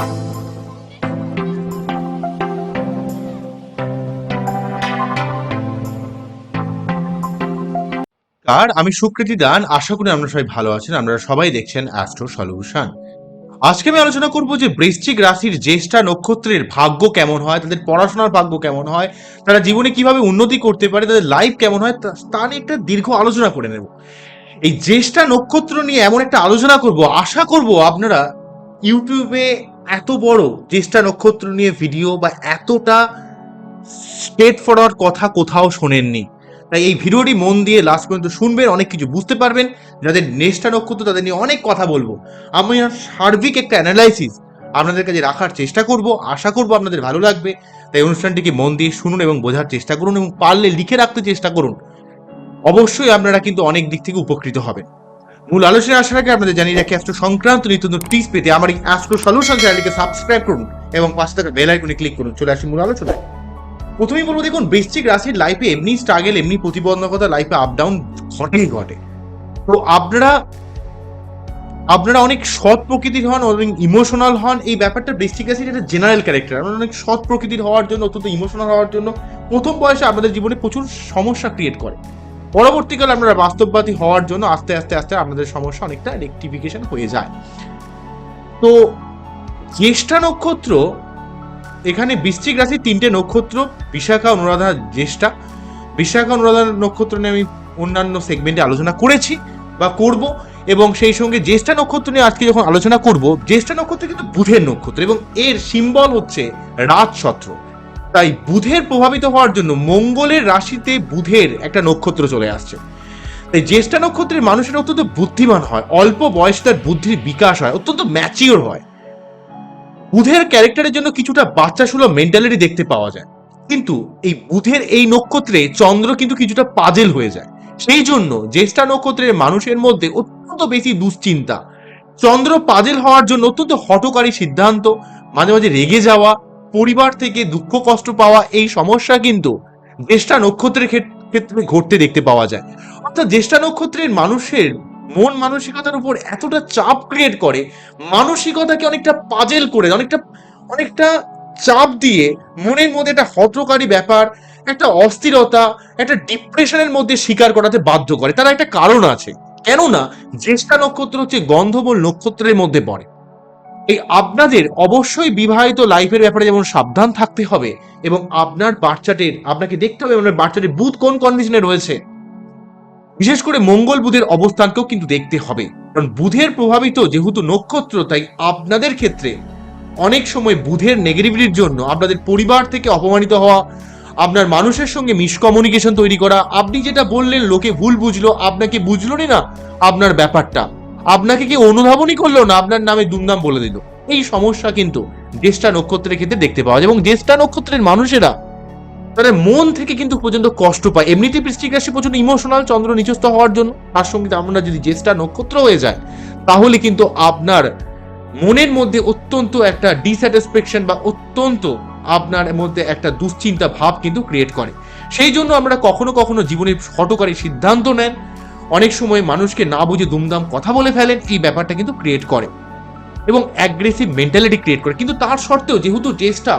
আর আমি সুকৃতি দান। আশা করি আমরা সবাই ভালো আছেন। আপনারা সবাই দেখছেন অ্যাস্ট্রো সলিউশন আজকে আমি আলোচনা করব যে বৃশ্চিক রাশির জ্যেষ্ঠা নক্ষত্রের ভাগ্য কেমন হয়, তাদের পড়াশোনার ভাগ্য কেমন হয়, তারা জীবনে কীভাবে উন্নতি করতে পারে, তাদের লাইফ কেমন হয়, তা নিয়ে একটা দীর্ঘ আলোচনা করে নেব। এই জ্যেষ্ঠা নক্ষত্র নিয়ে এমন একটা আলোচনা করব। আশা করব আপনারা ইউটিউবে এত বড় জ্যেষ্ঠা নক্ষত্র নিয়ে ভিডিও বা এতটা স্টেট ফরওয়ার্ড কথা কোথাও শোনেননি। তাই এই ভিডিওটি মন দিয়ে লাস্ট পর্যন্ত শুনবেন, অনেক কিছু বুঝতে পারবেন। যাদের নেক্সটা নক্ষত্র, তাদের নিয়ে অনেক কথা বলব। আমি সার্বিক একটা অ্যানালাইসিস আপনাদের কাছে রাখার চেষ্টা করব, আশা করব আপনাদের ভালো লাগবে। তাই অনুষ্ঠানটিকে মন দিয়ে শুনুন এবং বোঝার চেষ্টা করুন এবং পারলে লিখে রাখতে চেষ্টা করুন। অবশ্যই আপনারা কিন্তু অনেক দিক থেকে উপকৃত হবেন। মূল আলোচনায় আসার আগে আপনাদের জানিয়ে রাখি অ্যাস্ট্রো সংক্রান্ত নিত্য টিপস পেতে আমার এই অ্যাস্ট্রো সলিউশন চ্যানেলটিকে সাবস্ক্রাইব করুন এবং পাশে থাকা বেল আইকনে ক্লিক করুন। চলে আসি মূল আলোচনায়। প্রথমেই বলব দেখুন, বৃশ্চিক রাশির লাইফে এমনি স্ট্রাগেল এমনি প্রতিবন্ধকতা লাইফে আপ ডাউন ঘটেই, ঘটে। তো আপনারা আপনারা অনেক সৎ প্রকৃতির হন, অনেক ইমোশনাল হন, এই ব্যাপারটা বৃশ্চিক রাশির একটা জেনারেল ক্যারেক্টার আপনারা অনেক সৎ প্রকৃতির হওয়ার জন্য, অত্যন্ত ইমোশনাল হওয়ার জন্য প্রথম বয়সে আপনাদের জীবনে প্রচুর সমস্যা ক্রিয়েট করে। পরবর্তীকালে আপনারা বাস্তববাদী হওয়ার জন্য আস্তে আস্তে আস্তে আপনাদের সমস্যা অনেকটা রেকটিফিকেশন হয়ে যায়। তো জ্যেষ্ঠা নক্ষত্র, এখানে বৃশ্চিক রাশির তিনটে নক্ষত্র, বিশাখা, অনুরাধা, জ্যেষ্ঠা। বিশাখা, অনুরাধা নক্ষত্র নিয়ে আমি অন্যান্য সেগমেন্টে আলোচনা করেছি বা করব এবং সেই সঙ্গে জ্যেষ্ঠা নক্ষত্র নিয়ে আজকে যখন আলোচনা করব, জ্যেষ্ঠা নক্ষত্র কিন্তু বুধের নক্ষত্র এবং এর সিম্বল হচ্ছে রাজছত্র তাই বুধের প্রভাবিত হওয়ার জন্য মঙ্গলের রাশিতে বুধের একটা নক্ষত্র চলে আসছে। তাই জ্যেষ্ঠা নক্ষত্রের মানুষের অত্যন্ত বুদ্ধিমান হয়, অল্প বয়সে তার বুদ্ধির বিকাশ হয়, অত্যন্ত ম্যাচিওর হয়। বুধের ক্যারেক্টারের জন্য কিছুটা বাচ্চা সুলভ মেন্টালিটি দেখতে পাওয়া যায়। কিন্তু এই বুধের এই নক্ষত্রে চন্দ্র কিন্তু কিছুটা পাজেল হয়ে যায়। সেই জন্য জ্যেষ্ঠা নক্ষত্রের মানুষের মধ্যে অত্যন্ত বেশি দুশ্চিন্তা। চন্দ্র পাজেল হওয়ার জন্য অত্যন্ত হটকারী সিদ্ধান্ত, মাঝে মাঝে রেগে যাওয়া পরিবার থেকে দুঃখ, কষ্ট পাওয়া এই সমস্যা কিন্তু জ্যেষ্ঠা নক্ষত্রের ক্ষেত- ক্ষেত্রে ঘটতে দেখতে পাওয়া যায়। অর্থাৎ জ্যেষ্ঠা নক্ষত্রের মানুষের মন মানসিকতার উপর এতটা চাপ ক্রিয়েট করে, মানসিকতাকে অনেকটা পাজেল করে, অনেকটা অনেকটা চাপ দিয়ে মনের মধ্যে একটা হতকারী ব্যাপার, একটা অস্থিরতা, একটা ডিপ্রেশনের মধ্যে স্বীকার করাতে বাধ্য করে। তার একটা কারণ আছে। কেননা জ্যেষ্ঠা নক্ষত্র হচ্ছে গন্ধবল নক্ষত্রের মধ্যে পড়ে। এই আপনাদের অবশ্যই বিবাহিত লাইফের ব্যাপারে যেমন সাবধান থাকতে হবে এবং আপনার বাচ্চাটির আপনাকে দেখতে হবে আপনার বাচ্চাটির বুধ কোন কন্ডিশনে রয়েছে। বিশেষ করে মঙ্গল বুধের অবস্থানকেও কিন্তু দেখতে হবে। কারণ বুধের প্রভাবিত যেহেতু নক্ষত্র, তাই আপনাদের ক্ষেত্রে অনেক সময় বুধের নেগেটিভিটির জন্য আপনাদের পরিবার থেকে অপমানিত হওয়া, আপনার মানুষের সঙ্গে মিসকমিউনিকেশন তৈরি করা, আপনি যেটা বললেন, লোকে ভুল বুঝলো, আপনাকে বুঝলোনি না আপনার ব্যাপারটা। আপনাকে কি অনুধাবনই করল না, আপনার নামে দুমদাম বলে দিল। এই সমস্যা কিন্তু জ্যেষ্ঠা নক্ষত্রের ক্ষেত্রে দেখতে পাওয়া যায় এবং জ্যেষ্ঠা নক্ষত্রের মানুষেরা তাদের মন থেকে কিন্তু পর্যন্ত কষ্ট পায়। এমনিতেই বৃষ্টিক রাশি প্রচণ্ড ইমোশনাল চন্দ্র নিচস্থ হওয়ার জন্য। তার সঙ্গে আমরা যদি জ্যেষ্ঠা নক্ষত্র হয়ে যায় তাহলে কিন্তু আপনার মনের মধ্যে অত্যন্ত একটা ডিস্যাটিসফ্যাকশন বা অত্যন্ত আপনার মধ্যে একটা দুশ্চিন্তা ভাব কিন্তু ক্রিয়েট করে। সেই জন্য আমরা কখনো কখনো জীবনে হটকারী সিদ্ধান্ত নেন। অনেক সময় মানুষকে না বুঝে দুমদাম কথা বলে ফেলেন এই ব্যাপারটা কিন্তু ক্রিয়েট করে এবং অ্যাগ্রেসিভ মেন্টালিটি ক্রিয়েট করে। কিন্তু তার সত্ত্বেও যেহেতু জ্যেষ্ঠা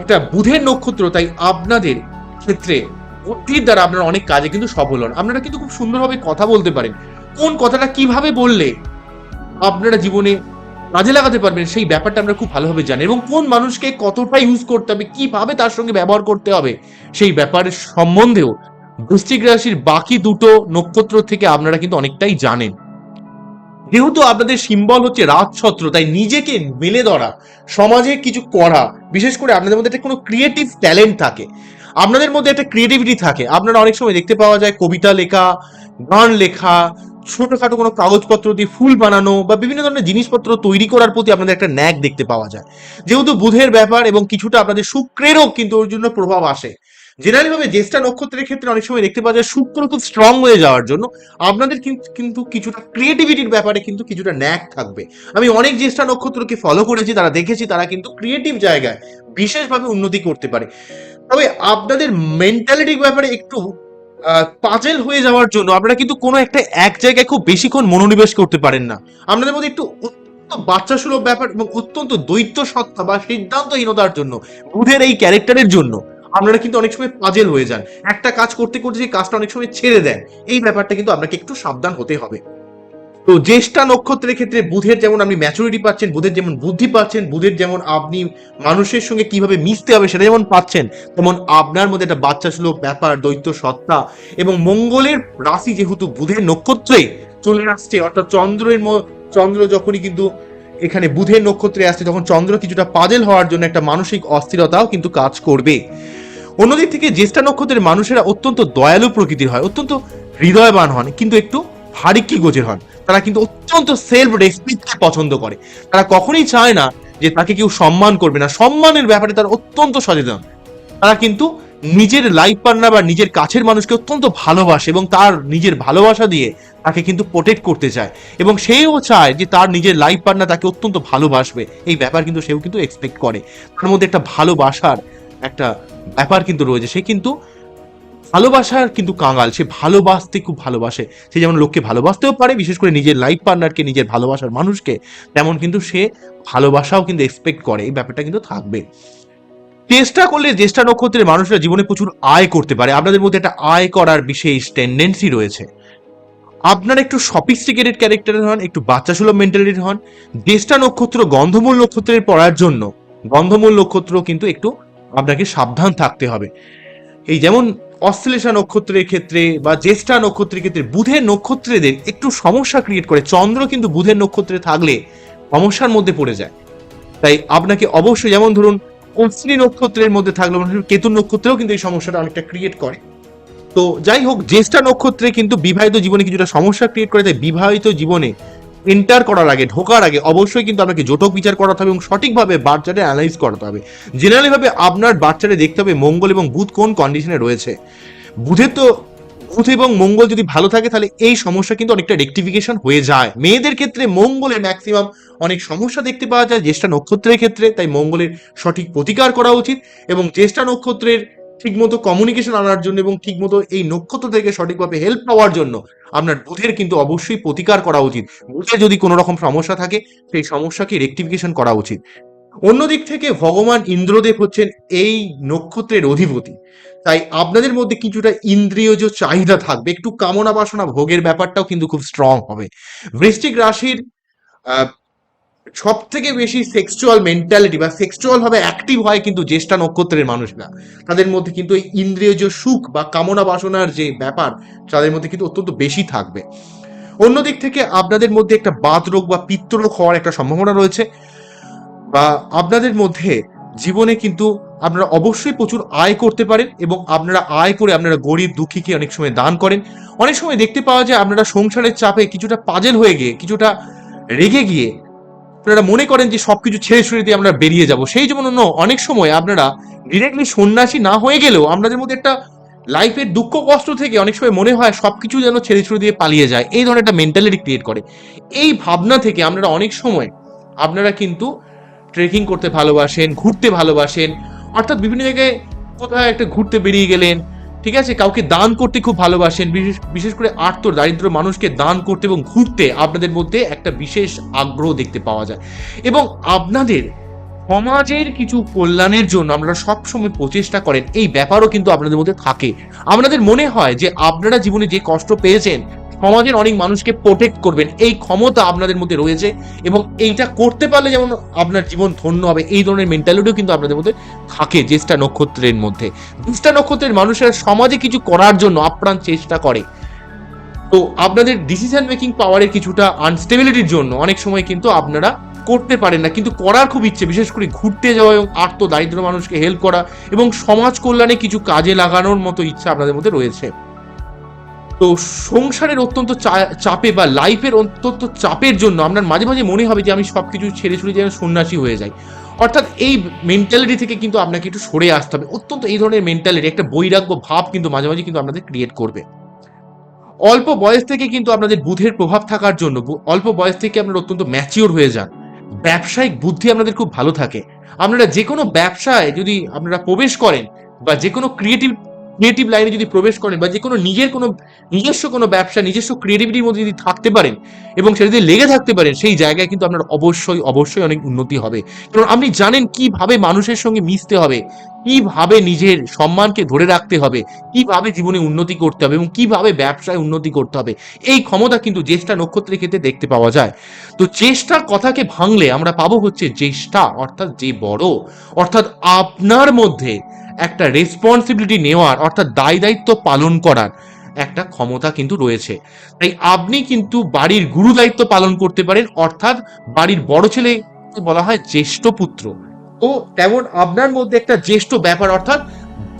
একটা বুধের নক্ষত্র, তাই আপনাদের ক্ষেত্রে বুদ্ধির দ্বারা আপনারা অনেক কাজে কিন্তু সফল হন। আপনারা কিন্তু খুব সুন্দরভাবে কথা বলতে পারেন। কোন কথাটা কীভাবে বললে আপনারা জীবনে কাজে লাগাতে পারবেন, সেই ব্যাপারটা আমরা খুব ভালোভাবে জানি এবং কোন মানুষকে কতটা ইউজ করতে হবে, কীভাবে তার সঙ্গে ব্যবহার করতে হবে, সেই ব্যাপারের সম্বন্ধেও বৃশ্চিক রাশির বাকি দুটো নক্ষত্র থেকে আপনারা কিন্তু অনেকটাই জানেন। যেহেতু আপনাদের সিম্বল হচ্ছে রাজছত্র, তাই নিজেকে মেলে ধরা, সমাজে কিছু করা, বিশেষ করে আপনাদের মধ্যে একটা কোনো ক্রিয়েটিভ ট্যালেন্ট থাকে, আপনাদের মধ্যে একটা ক্রিয়েটিভিটি থাকে। আপনারা অনেক সময় দেখতে পাওয়া যায় কবিতা লেখা, গান লেখা, ছোটখাটো কোনো কাগজপত্র দিয়ে ফুল বানানো বা বিভিন্ন ধরনের জিনিসপত্র তৈরি করার প্রতি আপনাদের একটা ন্যাক দেখতে পাওয়া যায়। যেহেতু বুধের ব্যাপার এবং কিছুটা আপনাদের শুক্রেরও কিন্তু ওর জন্য প্রভাব আসে। জেনারেলি ভাবে জ্যেষ্ঠা নক্ষত্রের ক্ষেত্রে অনেক সময় দেখতে পাওয়া যায় শুক্র খুব স্ট্রং হয়ে যাওয়ার জন্য। আপনাদের কিন্তু কিছুটা ক্রিয়েটিভিটির ব্যাপারে কিন্তু কিছুটা ন্যাক থাকবে। আমি অনেক জ্যেষ্ঠা নক্ষত্রকে ফলো করেছি, তারা দেখেছি, তারা কিন্তু ক্রিয়েটিভ জায়গায় বিশেষভাবে উন্নতি করতে পারে। তবে আপনাদের মেন্টালিটির ব্যাপারে একটু পাজেল হয়ে যাওয়ার জন্য আপনারা কিন্তু কোনো একটা এক জায়গায় খুব বেশিক্ষণ মনোনিবেশ করতে পারেন না। আপনাদের মধ্যে একটু বাচ্চা সুলভ ব্যাপার এবং অত্যন্ত দৈত্য সত্তা বা সিদ্ধান্তহীনতার জন্য, বুধের এই ক্যারেক্টারের জন্য আপনারা কিন্তু অনেক সময় পাজেল হয়ে যান। একটা কাজ করতে করতে সেই কাজটা অনেক সময় ছেড়ে দেন, এই ব্যাপারটা কিন্তু আপনাকে একটু সাবধান হতে হবে। তো জ্যেষ্ঠা নক্ষত্রের ক্ষেত্রে বুধের যেমন আপনি ম্যাচুরিটি পাচ্ছেন, বুধের যেমন বুদ্ধি পাচ্ছেন, বুধের যেমন আপনি মানুষের সঙ্গে কীভাবে মিশতে হবে সেটা যেমন পাচ্ছেন, তেমন আপনার মধ্যে একটা বাচ্চা সুলভ ব্যাপার, দৈত্য, সত্তা এবং মঙ্গলের রাশি যেহেতু বুধের নক্ষত্রে চলে আসছে, অর্থাৎ চন্দ্রের চন্দ্র যখনই কিন্তু এখানে বুধের নক্ষত্রে আসছে তখন চন্দ্র কিছুটা পাজেল হওয়ার জন্য একটা মানসিক অস্থিরতাও কিন্তু কাজ করবে। অন্যদিক থেকে জ্যেষ্ঠা নক্ষত্রের মানুষেরা অত্যন্ত দয়ালু প্রকৃতির হয়, অত্যন্ত হৃদয়বান হন, কিন্তু একটু ভারিক্কি গোজের হন। তারা কিন্তু অত্যন্ত সেলফ রেসপেক্টকে পছন্দ করে। তারা কখনোই চায় না যে তাকে কেউ সম্মান করবে না। সম্মানের ব্যাপারে তারা অত্যন্ত সচেতন। তারা কিন্তু নিজের লাইফ পার্টনার বা নিজের কাছের মানুষকে অত্যন্ত ভালোবাসে এবং তার নিজের ভালোবাসা দিয়ে তাকে কিন্তু প্রোটেক্ট করতে চায়। এবং সেও চায় যে তার নিজের লাইফ পার্টনার তাকে অত্যন্ত ভালোবাসবে। এই ব্যাপার কিন্তু সেও কিন্তু এক্সপেক্ট করে। তার মধ্যে একটা ভালোবাসার একটা ব্যাপার কিন্তু রয়েছে। সে কিন্তু ভালোবাসার কিন্তু কাঙাল। সে ভালোবাসতে খুব ভালোবাসে। সে যেমন লোককে ভালোবাসতেও পারে, বিশেষ করে নিজের লাইফ পার্টনারকে নিজের ভালোবাসার মানুষকে, তেমন কিন্তু সে ভালোবাসাও কিন্তু এক্সপেক্ট করে। এই ব্যাপারটা কিন্তু থাকবে। চেষ্টা করলে জ্যেষ্ঠা নক্ষত্রের মানুষরা জীবনে প্রচুর আয় করতে পারে। আপনাদের মধ্যে একটা আয় করার বিশেষ টেন্ডেন্সি রয়েছে। আপনারা একটু সফিস্টিকেটেড ক্যারেক্টারের হন, একটু বাচ্চা সুলভ মেন্টালিটির হন। জ্যেষ্ঠা নক্ষত্র গন্ধমূল নক্ষত্রের পড়ার জন্য, গন্ধমূল নক্ষত্র কিন্তু একটু আপনাকে সাবধান থাকতে হবে। এই যেমন অশ্লেষা নক্ষত্রের ক্ষেত্রে বা জ্যেষ্ঠা নক্ষত্রের ক্ষেত্রে বুধের নক্ষত্রেদের একটু সমস্যা ক্রিয়েট করে। চন্দ্র কিন্তু বুধের নক্ষত্রে থাকলে সমস্যার মধ্যে পড়ে যায়। তাই আপনাকে অবশ্যই যেমন ধরুন অশ্বিনী নক্ষত্রের মধ্যে থাকলে কেতু নক্ষত্রেও কিন্তু এই সমস্যাটা অনেকটা ক্রিয়েট করে। তো যাই হোক, জ্যেষ্ঠা নক্ষত্রে কিন্তু বিবাহিত জীবনে কিছুটা সমস্যা ক্রিয়েট করে, তাই বিবাহিত জীবনে এন্টার করার আগে, ঢোকার আগে অবশ্যই কিন্তু আপনাকে জোটক বিচার করাতে হবে এবং সঠিকভাবে বাচ্চাটা অ্যানালাইজ করাতে হবে। জেনারেলি ভাবে আপনার বাচ্চাটা দেখতে হবে মঙ্গল এবং বুধ কোন কন্ডিশনে রয়েছে। বুধের তো বুধ এবং মঙ্গল যদি ভালো থাকে, তাহলে এই সমস্যা কিন্তু অনেকটা রেকটিফিকেশন হয়ে যায়। মেয়েদের ক্ষেত্রে মঙ্গলের ম্যাক্সিমাম অনেক সমস্যা দেখতে পাওয়া যায়, জ্যেষ্ঠা নক্ষত্রের ক্ষেত্রে, তাই মঙ্গলের সঠিক প্রতিকার করা উচিত এবং জ্যেষ্ঠা নক্ষত্রের ঠিকমতো কমিউনিকেশন আনার জন্য এবং ঠিকমতো এই নক্ষত্র থেকে সঠিকভাবে হেল্প পাওয়ার জন্য আপনার বুধের কিন্তু অবশ্যই প্রতিকার করা উচিত। বুধে যদি কোনো রকম সমস্যা থাকে, সেই সমস্যাকে রেকটিফিকেশন করা উচিত। অন্যদিক থেকে ভগবান ইন্দ্রদেব হচ্ছেন এই নক্ষত্রের অধিপতি। তাই আপনাদের মধ্যে কিছুটা ইন্দ্রিয়জ চাহিদা থাকবে। একটু কামনা বাসনা ভোগের ব্যাপারটাও কিন্তু খুব স্ট্রং হবে। বৃশ্চিক রাশির সব থেকে বেশি সেক্সুয়াল মেন্টালিটি বা সেক্সুয়াল ভাবে অ্যাক্টিভ হয় কিন্তু জ্যেষ্ঠা নক্ষত্রের মানুষরা। তাদের মধ্যে কিন্তু এই ইন্দ্রিয়জ সুখ বা কামনা বাসনার যে ব্যাপার, তাদের মধ্যে কিন্তু অত্যন্ত বেশি থাকবে। অন্যদিক থেকে আপনাদের মধ্যে একটা বাত রোগ বা পিত্তরোগ হওয়ার একটা সম্ভাবনা রয়েছে। বা আপনাদের মধ্যে জীবনে কিন্তু আপনারা অবশ্যই প্রচুর আয় করতে পারেন এবং আপনারা আয় করে আপনারা গরিব দুঃখীকে অনেক সময় দান করেন। অনেক সময় দেখতে পাওয়া যায় আপনারা সংসারের চাপে কিছুটা পাজেল হয়ে গিয়ে, কিছুটা রেগে গিয়ে আপনারা মনে করেন যে সবকিছু ছেড়ে ছুড়ে দিয়ে আমরা বেরিয়ে যাব। সেই জন্য অনেক সময় আপনারা ডিরেক্টলি সন্ন্যাসী না হয়ে গেলেও আপনাদের মধ্যে একটা লাইফের দুঃখ কষ্ট থেকে অনেক সময় মনে হয় সবকিছু যেন ছেড়ে ছুড়ে দিয়ে পালিয়ে যায়। এই ধরনের একটা মেন্টালিটি ক্রিয়েট করে। এই ভাবনা থেকে আপনারা অনেক সময় আপনারা কিন্তু ট্রেকিং করতে ভালোবাসেন, ঘুরতে ভালোবাসেন, অর্থাৎ বিভিন্ন জায়গায় কোথাও একটা ঘুরতে বেরিয়ে গেলেন, ঠিক আছে? কাউকে দান করতে খুব ভালোবাসেন, বিশেষ বিশেষ করে আর্ত দারিদ্র মানুষকে দান করতে এবং ঘুরতে আপনাদের মধ্যে একটা বিশেষ আগ্রহ দেখতে পাওয়া যায়। এবং আপনাদের সমাজের কিছু কল্যাণের জন্য আপনারা সবসময় প্রচেষ্টা করেন, এই ব্যাপারও কিন্তু আপনাদের মধ্যে থাকে। আপনাদের মনে হয় যে আপনারা জীবনে যে কষ্ট পেয়েছেন সমাজের অনেক মানুষকে প্রোটেক্ট করবেন। এই ক্ষমতা আপনাদের মধ্যে রয়েছে এবং এইটা করতে পারলে যেমন আপনার জীবন ধন্য হবে, এই ধরনের মেন্টালিটিও কিন্তু আপনাদের মধ্যে থাকে জ্যেষ্ঠা নক্ষত্রের মধ্যে। জ্যেষ্ঠা নক্ষত্রের মানুষেরা সমাজে কিছু করার জন্য আপ্রাণ চেষ্টা করে। তো আপনাদের ডিসিশন মেকিং পাওয়ারের কিছুটা আনস্টেবিলিটির জন্য অনেক সময় কিন্তু আপনারা করতে পারেন না। কিন্তু করার খুব ইচ্ছে, বিশেষ করে ঘুরতে যাওয়া এবং আর্ত দারিদ্র মানুষকে হেল্প করা এবং সমাজ কল্যাণে কিছু কাজে লাগানোর মতো ইচ্ছা আপনাদের মধ্যে রয়েছে। তো সংসারের অত্যন্ত চাপে বা লাইফের অত্যন্ত চাপের জন্য আপনার মাঝে মাঝে মনে হবে যে আমি সব কিছু ছেড়ে ছুড়ে যেন সন্ন্যাসী হয়ে যাই। অর্থাৎ এই মেন্টালিটি থেকে কিন্তু আপনাকে একটু সরে আসতে হবে। অত্যন্ত এই ধরনের মেন্টালিটি একটা বৈরাগ্য ভাব কিন্তু মাঝে মাঝে কিন্তু আপনাদের ক্রিয়েট করবে। অল্প বয়স থেকে কিন্তু আপনাদের বুধের প্রভাব থাকার জন্য অল্প বয়স থেকে আপনারা অত্যন্ত ম্যাচিওর হয়ে যান। ব্যবসায়িক বুদ্ধি আপনাদের খুব ভালো থাকে। আপনারা যে কোনো ব্যবসায় যদি আপনারা প্রবেশ করেন বা যে কোনো ক্রিয়েটিভ ক্রিয়েটিভ লাইনে যদি প্রবেশ করেন বা যে কোনো নিজের কোনো, নিজস্ব কোনো ব্যবসা, নিজস্ব ক্রিয়েটিভিটির মধ্যে যদি থাকতে পারেন এবং সেটা যদি লেগে থাকতে পারেন সেই জায়গায় কিন্তু আপনার অবশ্যই অবশ্যই অনেক উন্নতি হবে। কারণ আপনি জানেন কীভাবে মানুষের সঙ্গে মিশতে হবে, কীভাবে নিজের সম্মানকে ধরে রাখতে হবে, কীভাবে জীবনে উন্নতি করতে হবে এবং কীভাবে ব্যবসায় উন্নতি করতে হবে। এই ক্ষমতা কিন্তু জ্যেষ্ঠা নক্ষত্রের ক্ষেত্রে দেখতে পাওয়া যায়। তো চেষ্টার কথাকে ভাঙলে আমরা পাবো হচ্ছে জ্যেষ্ঠা, অর্থাৎ যে বড়, অর্থাৎ আপনার মধ্যে একটা রেসপন্সিবিলিটি নেওয়ার, অর্থাৎ দায় দায়িত্ব পালন করার একটা ক্ষমতা কিন্তু রয়েছে। তাই আপনি কিন্তু বাড়ির গুরু দায়িত্ব পালন করতে পারেন, অর্থাৎ বাড়ির বড় ছেলে বলা হয় জ্যেষ্ঠ পুত্র। তো তেমন আপনার মধ্যে একটা জ্যেষ্ঠ ব্যাপার, অর্থাৎ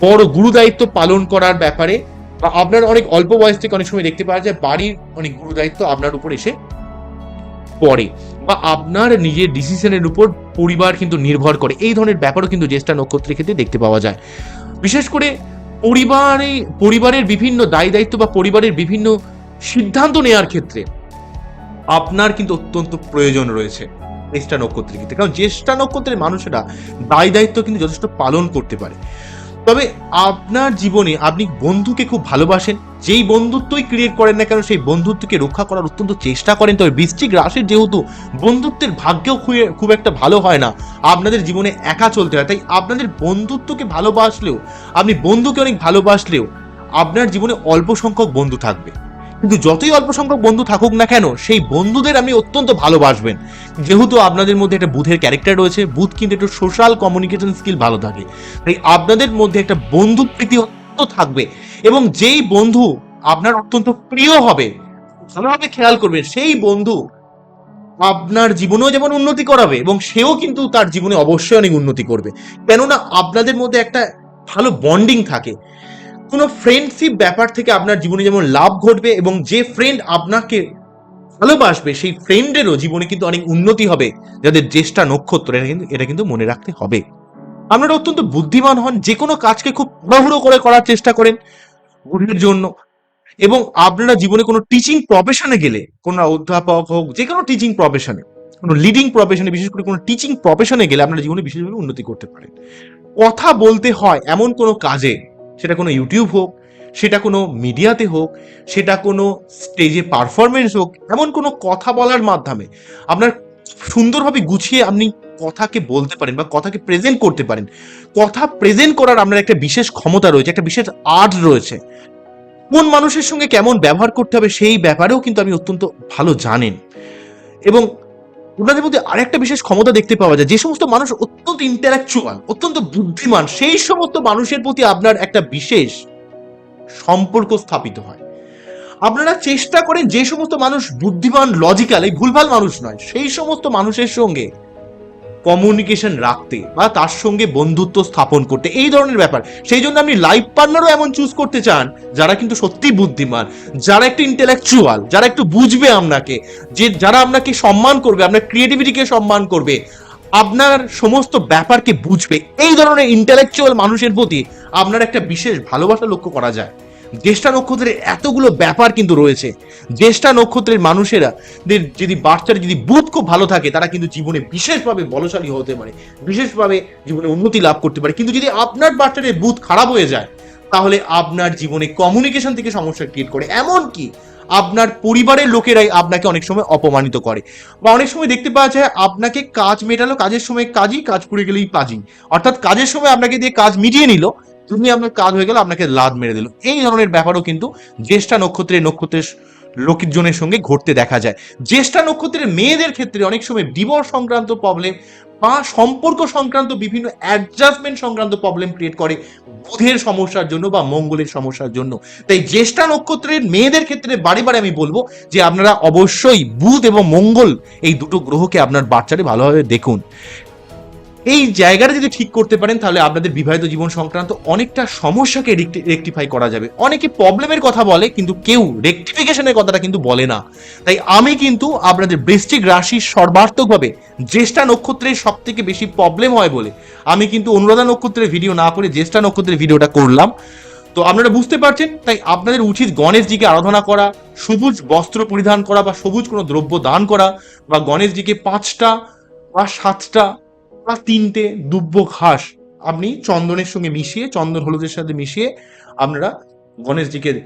বড় গুরু দায়িত্ব পালন করার ব্যাপারে বা আপনার অনেক অল্প বয়স থেকে অনেক সময় দেখতে পাওয়া যায়, বাড়ির অনেক গুরু দায়িত্ব আপনার উপর এসে পড়ে বা আপনার নিজের ডিসিশনের উপর পরিবার কিন্তু নির্ভর করে। এই ধরনের ব্যাপারও কিন্তু জ্যেষ্ঠা নক্ষত্রের ক্ষেত্রে দেখতে পাওয়া যায়। বিশেষ করে পরিবারে, পরিবারের বিভিন্ন দায় দায়িত্ব বা পরিবারের বিভিন্ন সিদ্ধান্ত নেওয়ার ক্ষেত্রে আপনার কিন্তু অত্যন্ত প্রয়োজন রয়েছে জ্যেষ্ঠা নক্ষত্রের ক্ষেত্রে কারণ জ্যেষ্ঠা নক্ষত্রের মানুষেরা দায় দায়িত্ব কিন্তু যথেষ্ট পালন করতে পারে। তবে আপনার জীবনে আপনি বন্ধুকে খুব ভালোবাসেন, যেই বন্ধুত্বই ক্রিয়েট করেন না কেন, সেই বন্ধুত্বকে রক্ষা করার অত্যন্ত চেষ্টা করেন। তবে বৃশ্চিক রাশির যেহেতু বন্ধুত্বের ভাগ্যেও খুব- খুব একটা ভালো হয় না, আপনাদের জীবনে একা চলতে হয়। তাই আপনাদের বন্ধুত্বকে ভালোবাসলেও, আপনি বন্ধুকে অনেক ভালোবাসলেও, আপনার জীবনে অল্প সংখ্যক বন্ধু থাকবে। কিন্তু যতই অল্প সংখ্যক বন্ধু থাকুক না কেন, সেই বন্ধুদের আপনি অত্যন্ত ভালোবাসবেন। যেহেতু আপনাদের মধ্যে একটা বুথের ক্যারেক্টার রয়েছে বুথ কিন্তু একটু সোশ্যাল কমিউনিকেশন স্কিল ভালো থাকে। তাই আপনাদের মধ্যে একটা বন্ধু প্রীতি থাকবে এবং যেই বন্ধু আপনার অত্যন্ত প্রিয় হবে, ভালোভাবে খেয়াল করবেন, সেই বন্ধু আপনার জীবনেও যেমন উন্নতি করাবে এবং সেও কিন্তু তার জীবনে অবশ্যই অনেক উন্নতি করবে। কেননা আপনাদের মধ্যে একটা ভালো বন্ডিং থাকে। কোনো ফ্রেন্ডশিপ ব্যাপার থেকে আপনার জীবনে যেমন লাভ ঘটবে এবং যে ফ্রেন্ড আপনাকে ভালোবাসবে, সেই ফ্রেন্ডেরও জীবনে কিন্তু অনেক উন্নতি হবে। যাদের জ্যেষ্ঠা নক্ষত্র, এটা কিন্তু এটা কিন্তু মনে রাখতে হবে। আপনারা অত্যন্ত বুদ্ধিমান হন, যে কোনো কাজকে খুব তাড়াহুড়ো করে করার চেষ্টা করেন ভুলের জন্য। এবং আপনারা জীবনে কোনো টিচিং প্রফেশনে গেলে, কোনো অধ্যাপক হোক, যে কোনো টিচিং প্রফেশনে কোনো লিডিং প্রফেশনে বিশেষ করে কোনো টিচিং প্রফেশনে গেলে আপনারা জীবনে বিশেষভাবে উন্নতি করতে পারেন। কথা বলতে হয় এমন কোনো কাজে সেটা কোনো ইউটিউব হোক, সেটা কোনো মিডিয়াতে হোক, সেটা কোনো স্টেজে পারফরমেন্স হোক, এমন কোনো কথা বলার মাধ্যমে আপনার সুন্দরভাবে গুছিয়ে আপনি কথাকে বলতে পারেন বা কথাকে প্রেজেন্ট করতে পারেন। কথা প্রেজেন্ট করার আপনার একটা বিশেষ ক্ষমতা রয়েছে, একটা বিশেষ আর্ট রয়েছে। কোন মানুষের সঙ্গে কেমন ব্যবহার করতে হবে সেই ব্যাপারেও কিন্তু আমি অত্যন্ত ভালো জানেন। এবং ওনাদের মধ্যে আরেকটা বিশেষ ক্ষমতা দেখতে পাওয়া যায়, যে সমস্ত মানুষ অত্যন্ত ইন্টারাকচুয়াল অত্যন্ত বুদ্ধিমান, সেই সমস্ত মানুষের প্রতি আপনার একটা বিশেষ সম্পর্ক স্থাপিত হয়। আপনারা চেষ্টা করেন যে সমস্ত মানুষ বুদ্ধিমান লজিক্যাল এই ভুলভাল মানুষ নয়, সেই সমস্ত মানুষের সঙ্গে কমিউনিকেশন রাখতে বা তার সঙ্গে বন্ধুত্ব স্থাপন করতে, এই ধরনের ব্যাপার। সেই জন্য আপনি লাইফ পার্টনারও এমন চুজ করতে চান, যারা কিন্তু সত্যিই বুদ্ধিমান, যারা একটু ইন্টেলেকচুয়াল যারা একটু বুঝবে আপনাকে, যে যারা আপনাকে সম্মান করবে, আপনার ক্রিয়েটিভিটিকে সম্মান করবে, আপনার সমস্ত ব্যাপারকে বুঝবে। এই ধরনের ইন্টেলেকচুয়াল মানুষের প্রতি আপনার একটা বিশেষ ভালোবাসা লক্ষ্য করা যায়। জ্যেষ্ঠা নক্ষত্রের এতগুলো ব্যাপার কিন্তু রয়েছে। জ্যেষ্ঠা নক্ষত্রের মানুষেরা যদি বাচ্চারা যদি বুধ খুব ভালো থাকে, তারা কিন্তু জীবনে বিশেষভাবে বলশালী হতে পারে, বিশেষভাবে জীবনে উন্নতি লাভ করতে পারে। কিন্তু যদি আপনার বাচ্চাদের বুধ খারাপ হয়ে যায়, তাহলে আপনার জীবনে কমিউনিকেশন থেকে সমস্যা ক্রিয়েট করে। এমন কি আপনার পরিবারের লোকেরাই আপনাকে অনেক সময় অপমানিত করে। বা অনেক সময় দেখতে পাওয়া যায়, আপনাকে কাজ মেটালো, কাজের সময় কাজই কাজ করে গেলেই কাজই অর্থাৎ কাজের সময় আপনাকে দিয়ে কাজ মিটিয়ে নিল তুমি আপনার কাজ হয়ে গেল আপনাকে লাদ মেরে দিল। এই ধরনের ব্যাপারও কিন্তু জ্যেষ্ঠা নক্ষত্রের নক্ষত্রের লোকজনের সঙ্গে ঘটতে দেখা যায়। জ্যেষ্ঠা নক্ষত্রের মেয়েদের ক্ষেত্রে অনেক সময় ডিভোর্স সংক্রান্ত প্রবলেম বা সম্পর্ক সংক্রান্ত বিভিন্ন অ্যাডজাস্টমেন্ট সংক্রান্ত প্রবলেম ক্রিয়েট করে বুধের সমস্যার জন্য বা মঙ্গলের সমস্যার জন্য। তাই জ্যেষ্ঠা নক্ষত্রের মেয়েদের ক্ষেত্রে বারে বারে আমি বলব যে আপনারা অবশ্যই বুধ এবং মঙ্গল এই দুটো গ্রহকে আপনার বাচ্চারে ভালোভাবে দেখুন। এই জায়গাটা যদি ঠিক করতে পারেন, তাহলে আপনাদের বিবাহিত জীবন সংক্রান্ত অনেকটা সমস্যাকে রেকটিফাই করা যাবে। অনেকে প্রবলেমের কথা বলে, কিন্তু কেউ রেকটিফিকেশনের কথাটা কিন্তু বলে না। তাই আমি কিন্তু আপনাদের বৃষ্টিক রাশির সর্বার্থকভাবে জ্যেষ্ঠা নক্ষত্রের সব থেকে বেশি প্রবলেম হয় বলে। আমি কিন্তু অনুরাধা নক্ষত্রের ভিডিও না করে জ্যেষ্ঠা নক্ষত্রের ভিডিওটা করলাম। তো আপনারা বুঝতে পারছেন, তাই আপনাদের উচিত গণেশজিকে আরাধনা করা, সবুজ বস্ত্র পরিধান করা বা সবুজ কোনো দ্রব্য দান করা বা গণেশজিকে পাঁচটা বা সাতটা বা তিনটে দুব্য ঘাস আপনি চন্দনের সঙ্গে মিশিয়ে, চন্দন হলুদের সাথে মিশিয়ে আপনারা গণেশজিকে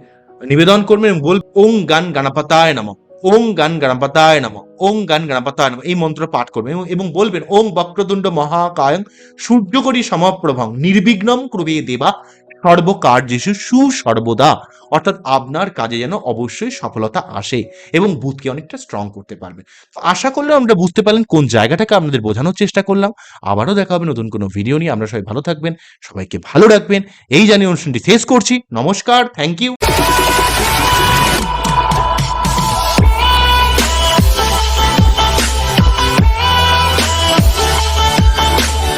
নিবেদন করবেন এবং বল ওং গান গানাপাতায় নাম, ওং গান গণপাতায় নাম, ওং গান গণপাতায় নাম এই মন্ত্র পাঠ করবেন এবং- বলবেন, ওং বক্রতুণ্ড মহাকায়ং সূর্যকরী সমপ্রভং নির্বিঘ্নম ক্রবে দেবা সর্বকার্যেষু সুসর্বদা। অর্থাৎ আপনার কাজে যেন অবশ্যই সফলতা আসে এবং বুথকে অনেকটা স্ট্রং করতে পারবে। আশা করলে আমরা বুঝতে পারলেন কোন জায়গাটাকে আপনাদের বোঝানোর চেষ্টা করলাম। আবারও দেখা হবে নতুন কোনো ভিডিও নিয়ে। আমরা সবাই ভালো থাকবেন, সবাইকে ভালো রাখবেন। এই জানিয়ে অনুষ্ঠানটি শেষ করছি। নমস্কার থ্যাংক ইউ